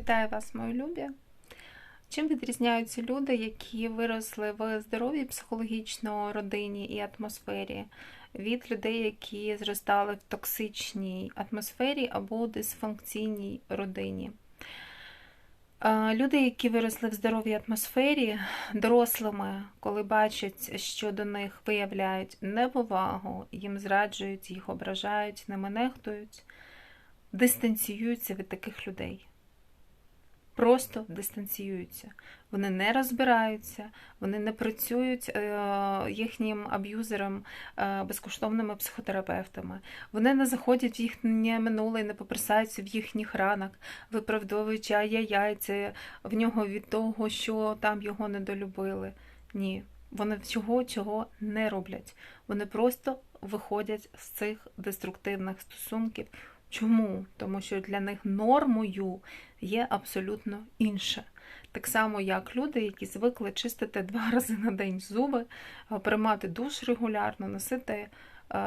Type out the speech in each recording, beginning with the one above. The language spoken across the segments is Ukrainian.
Вітаю вас, мої любі. Чим відрізняються люди, які виросли в здоровій психологічно родині і атмосфері, від людей, які зростали в токсичній атмосфері або дисфункційній родині? Люди, які виросли в здоровій атмосфері, дорослими, коли бачать, що до них виявляють неповагу, їм зраджують, їх ображають, ними нехтують, дистанціюються від таких людей. Просто дистанціюються. Вони не розбираються, вони не працюють е, їхнім аб'юзером, е, безкоштовними психотерапевтами. Вони не заходять в їхнє минуле і не поприсаються в їхніх ранах, виправдовуючи ай-яй-яй, це в нього від того, що там його недолюбили. Ні, вони чого чого не роблять. Вони просто виходять з цих деструктивних стосунків. Чому? Тому що для них нормою є абсолютно інше. Так само, як люди, які звикли чистити два рази на день зуби, приймати душ регулярно, носити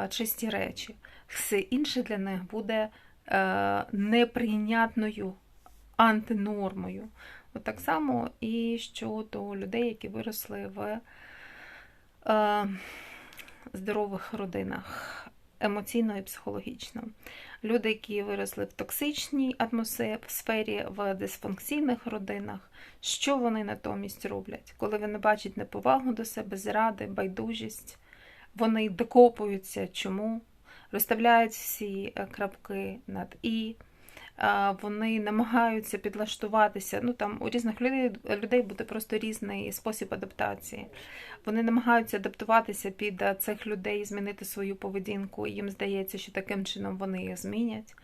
чисті речі. Все інше для них буде неприйнятною антинормою. От так само і щодо людей, які виросли в здорових родинах емоційно і психологічно. Люди, які виросли в токсичній атмосфері, в дисфункційних родинах, що вони натомість роблять? Коли вони бачать неповагу до себе, зради, байдужість, вони докопуються чому, розставляють всі е, крапки над і вони намагаються підлаштуватися. Ну там у різних людей людей буде просто різний спосіб адаптації. Вони намагаються адаптуватися під цих людей, змінити свою поведінку. і Їм здається, що таким чином вони їх змінять.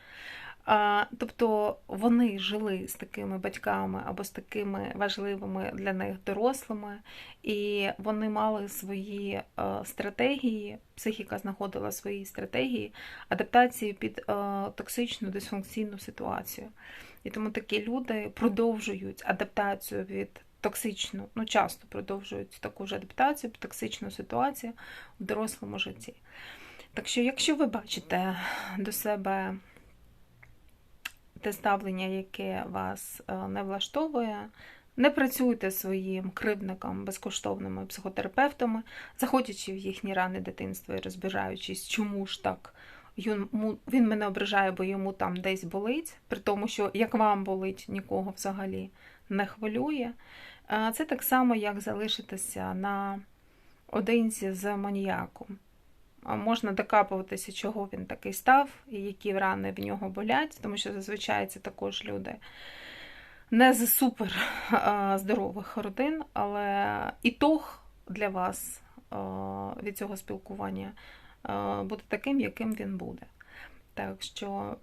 Тобто вони жили з такими батьками або з такими важливими для них дорослими, і вони мали свої е, стратегії, психіка знаходила свої стратегії адаптації під е, токсичну дисфункційну ситуацію. І тому такі люди продовжують адаптацію від токсичну, ну часто продовжують таку ж адаптацію під токсичну ситуацію в дорослому житті. Так що, якщо ви бачите до себе те ставлення, яке вас е, не влаштовує. Не працюйте своїм кривдникам, безкоштовними психотерапевтами, заходячи в їхні рани дитинства і розбираючись, чому ж так він мене ображає, бо йому там десь болить, при тому, що як вам болить, нікого взагалі не хвилює. Це так само, як залишитися на одинці з маніяком можна докапуватися, чого він такий став, і які рани в нього болять, тому що зазвичай це також люди не з супер здорових родин, але ітог для вас від цього спілкування буде таким, яким він буде. Так що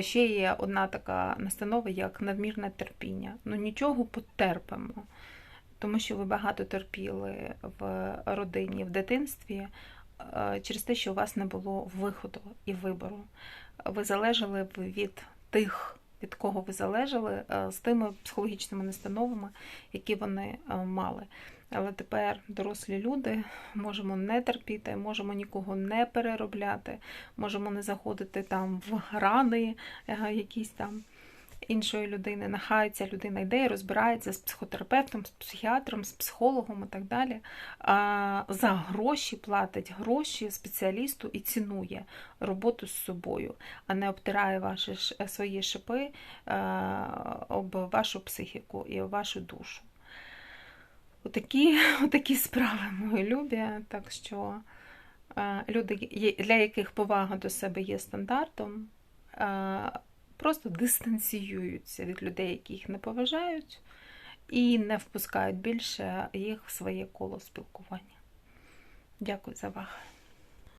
ще є одна така настанова, як надмірне терпіння. Ну нічого потерпимо тому що ви багато терпіли в родині, в дитинстві е, через те, що у вас не було виходу і вибору. Ви залежали від тих, від кого ви залежали, е, з тими психологічними настановами, які вони е, мали. Але тепер дорослі люди можемо не терпіти, можемо нікого не переробляти, можемо не заходити там в рани якісь там іншої людини. Нехай ця людина йде і розбирається з психотерапевтом, з психіатром, з психологом і так далі. За гроші платить гроші спеціалісту і цінує роботу з собою, а не обтирає ваші свої шипи об вашу психіку і об вашу душу. Отакі, отакі справи мої любі. Так що люди, для яких повага до себе є стандартом, просто дистанціюються від людей, які їх не поважають, і не впускають більше їх в своє коло спілкування. Дякую за увагу.